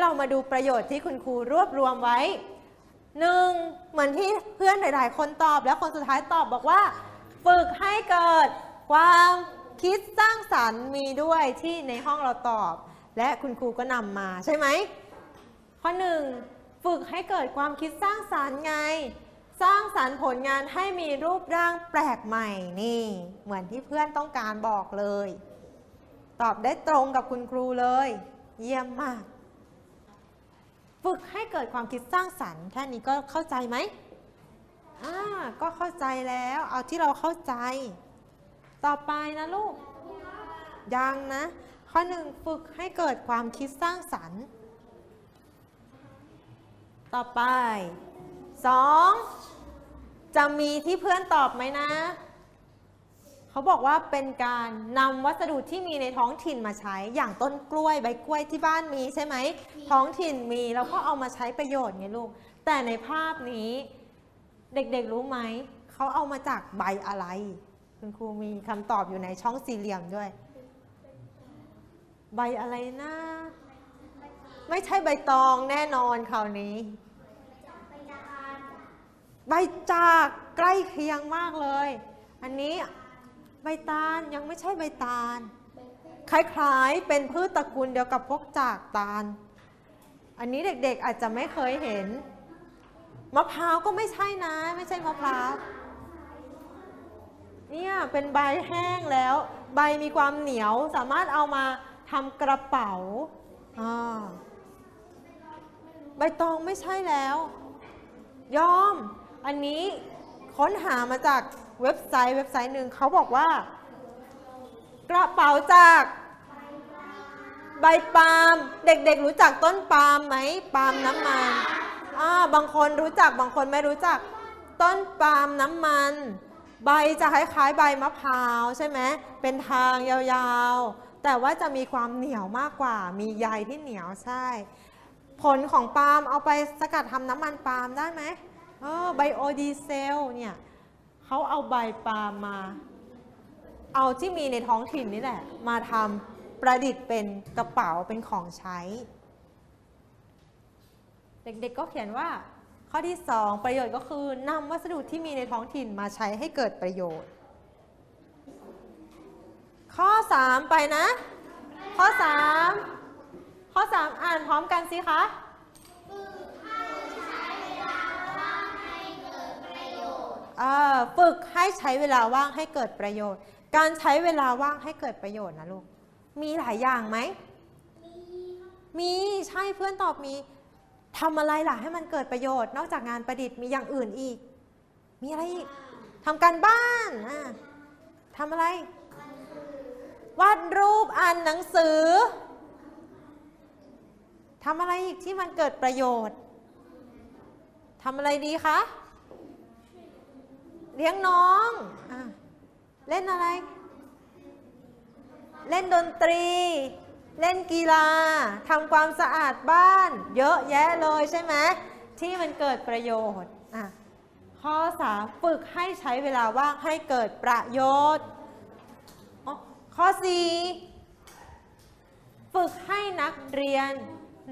เรามาดูประโยชน์ที่คุณครูรวบรวมไว้หนึ่งเหมือนที่เพื่อนหลาย ๆ คนตอบแล้วคนสุดท้ายตอบบอกว่า ฝึกให้เกิดความคิดสร้างสรรค์มีด้วยที่ในห้องเราตอบ และคุณครูก็นำมาใช่ไหมข้อหนึ่งฝึกให้เกิดความคิดสร้างสรรค์ไง สร้างสรรค์ผลงานให้มีรูปร่างแปลกใหม่นี่ เหมือนที่เพื่อนต้องการบอกเลย ตอบได้ตรงกับคุณครูเลย เยี่ยมมาก ฝึกให้เกิดความคิดสร้างสรรค์แค่นี้ก็เข้าใจไหมอ่าก็เข้าใจแล้ว เอาที่เราเข้าใจ ต่อไปนะลูก ยังนะ ข้อหนึ่งฝึกให้เกิดความคิดสร้างสรรค์ ต่อไปสองจะมีที่เพื่อนตอบไหมนะ เขาบอกว่าเป็นการนำวัสดุที่มีในท้องถิ่นมาใช้ อย่างต้นกล้วยใบกล้วยที่บ้านมีใช่ไหม ท้องถิ่นมีเราก็เอามาใช้ประโยชน์ไงลูก แต่ในภาพนี้เด็กๆรู้ไหม เขาเอามาจากใบอะไร คุณครูมีคำตอบอยู่ในช่องสี่เหลี่ยมด้วย ใบอะไรนะไม่ใช่ใบตองแน่นอนคราวนี้ ใบจากใกล้เคียงมากเลย อันนี้ ใบตาลยังไม่ใช่ใบตาล คล้ายๆ เป็นพืชตระกูลเดียวกับพวกจากตาล อันนี้เด็กๆอาจจะไม่เคยเห็น มะพร้าวก็ไม่ใช่นะ ไม่ใช่มะพร้าว เนี่ยเป็นใบแห้งแล้ว ใบมีความเหนียวสามารถเอามาทำกระเป๋าอ่าใบตองไม่ใช่แล้ว ยอม อันนี้ค้นหามาจาก เว็บไซต์เว็บไซต์หนึ่งเขาบอกว่า กระเป๋าจากใบปาล์มเด็กๆรู้จักต้นปาล์มไหมปาล์มน้ำมันอ่าบางคนรู้จักบางคนไม่รู้จัก ต้นปาล์มน้ำมัน ใบจะคล้ายๆใบมะพร้าวใช่ไหมเป็นทางยาวๆ แต่ว่าจะมีความเหนียวมากกว่า มีใยที่เหนียวใช่ ผลของปาล์มเอาไปสกัดทำน้ำมันปาล์มได้ไหมเออไบโอดีเซลเนี่ย เขาเอาใบปาล์มมา เอาที่มีในท้องถิ่นนี่แหละ มาทำประดิษฐ์เป็นกระเป๋าเป็นของใช้ เด็กๆก็เขียนว่า ข้อที่ 2 ประโยชน์ก็คือนำวัสดุที่มีในท้องถิ่นมาใช้ให้เกิดประโยชน์ ข้อ 3 ไปนะ ข้อ 3 ข้อ 3 อ่านพร้อมกันสิคะ เอ่อ ฝึกให้ใช้เวลาว่างให้เกิดประโยชน์ การใช้เวลาว่างให้เกิดประโยชน์นะลูก มีหลายอย่างไหม มีใช่เพื่อนตอบมีทำอะไรล่ะให้มันเกิดประโยชน์ นอกจากงานประดิษฐ์มีอย่างอื่นอีก มีอะไรอีกทำการบ้านอะทำอะไร วาดรูปอ่านหนังสือทำอะไรอีกที่มันเกิดประโยชน์ทำอะไรดีคะ เลี้ยงน้องอเล่นอะไร เล่นดนตรี เล่นกีฬาทำความสะอาดบ้าน เยอะแยะเลยใช่ไหมที่มันเกิดประโยชน์ข้อสามฝึกให้ใช้เวลาว่างให้เกิดประโยชน์ข้อสี่ฝึกให้นักเรียน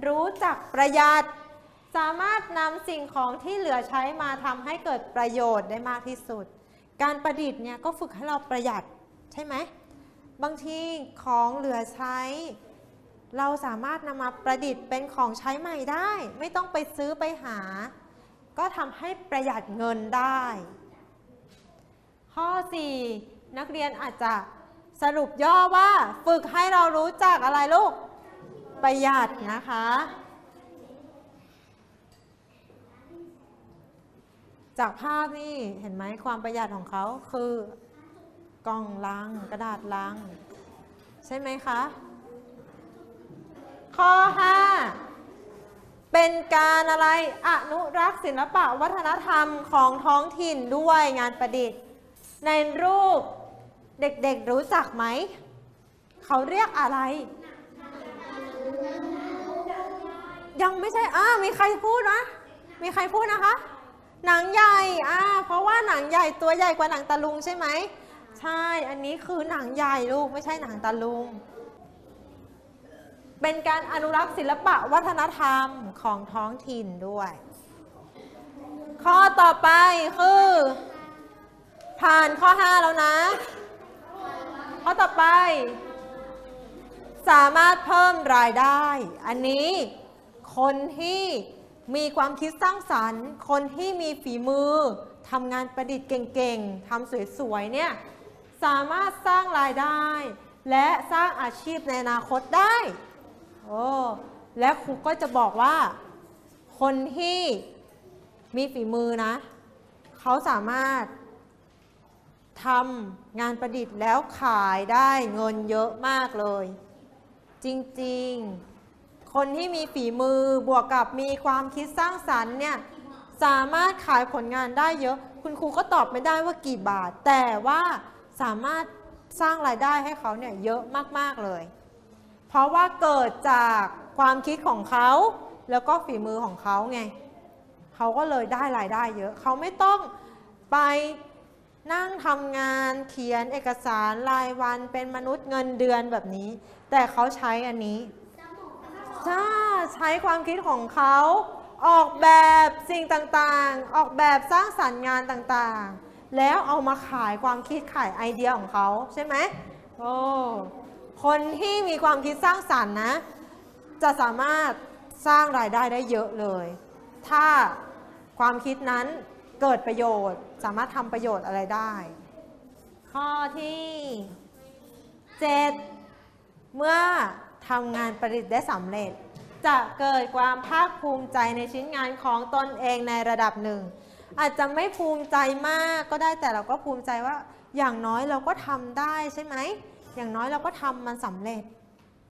รู้จักประหยัด สามารถนำสิ่งของที่เหลือใช้มาทำให้เกิดประโยชน์ได้มากที่สุด การประดิษฐ์เนี่ยก็ฝึกให้เราประหยัดใช่ไหม บางทีของเหลือใช้ เราสามารถนำมาประดิษฐ์เป็นของใช้ใหม่ได้ ไม่ต้องไปซื้อไปหา ก็ทำให้ประหยัดเงินได้ ข้อ 4 นักเรียนอาจจะสรุปย่อว่า ฝึกให้เรารู้จักอะไรลูก ประหยัดนะคะ จากภาพนี่เห็นไหมความประหยัดของเขาคือกล่องลังกระดาษลัง ใช่ไหมคะ ข้อ 5 เป็นการอะไรอนุรักษ์ศิลปะวัฒนธรรมของท้องถิ่นด้วยงานประดิษฐ์ ในรูปเด็กๆรู้จักไหม เขาเรียกอะไร ยังไม่ใช่อ่ามีใครพูดนะมีใครพูดนะคะ หนังใหญ่อ่าเพราะว่าหนังใหญ่ตัวใหญ่กว่าหนังตะลุงใช่ไหม ใช่ อันนี้คือหนังใหญ่ลูกไม่ใช่หนังตะลุง เป็นการอนุรักษ์ศิลปะวัฒนธรรมของท้องถิ่นด้วย ข้อต่อไปคือ ผ่านข้อ 5 แล้วนะ ข้อต่อไป สามารถเพิ่มรายได้ อันนี้คนที่ มีความคิดสร้างสรรค์ คนที่มีฝีมือทำงานประดิษฐ์เก่งๆทำสวยๆเนี่ยสามารถสร้างรายได้ และสร้างอาชีพในอนาคตได้โอ้และครูก็จะบอกว่า คนที่มีฝีมือนะ เขาสามารถทำงานประดิษฐ์แล้วขายได้เงินเยอะมากเลย จริง ๆ คนที่มีฝีมือบวกกับมีความคิดสร้างสรรค์เนี่ยสามารถขายผลงานได้เยอะ คุณครูก็ตอบไม่ได้ว่ากี่บาท แต่ว่าสามารถสร้างรายได้ให้เขาเนี่ยเยอะมากๆเลย เพราะว่าเกิดจากความคิดของเขาแล้วก็ฝีมือของเขาไงเขาก็เลยได้รายได้เยอะ เขาไม่ต้องไปนั่งทำงานเขียนเอกสารรายวันเป็นมนุษย์เงินเดือนแบบนี้ แต่เขาใช้อันนี้ ใช่ใช้ความคิดของเขาออกแบบสิ่งต่างๆ ออกแบบสร้างสรรค์งานต่างๆ แล้วเอามาขายความคิดขายไอเดียของเขาใช่ไหมโอ้คนที่มีความคิดสร้างสรรค์นะ จะสามารถสร้างรายได้ได้เยอะเลย ถ้าความคิดนั้นเกิดประโยชน์ สามารถทำประโยชน์อะไรได้ ข้อที่ 7 เมื่อ ทำงานประดิษฐ์ได้สำเร็จ จะเกิดความภาคภูมิใจในชิ้นงานของตนเองในระดับหนึ่ง อาจจะไม่ภูมิใจมากก็ได้แต่เราก็ภูมิใจว่าอย่างน้อยเราก็ทำได้ใช่ไหม อย่างน้อยเราก็ทำมันสำเร็จ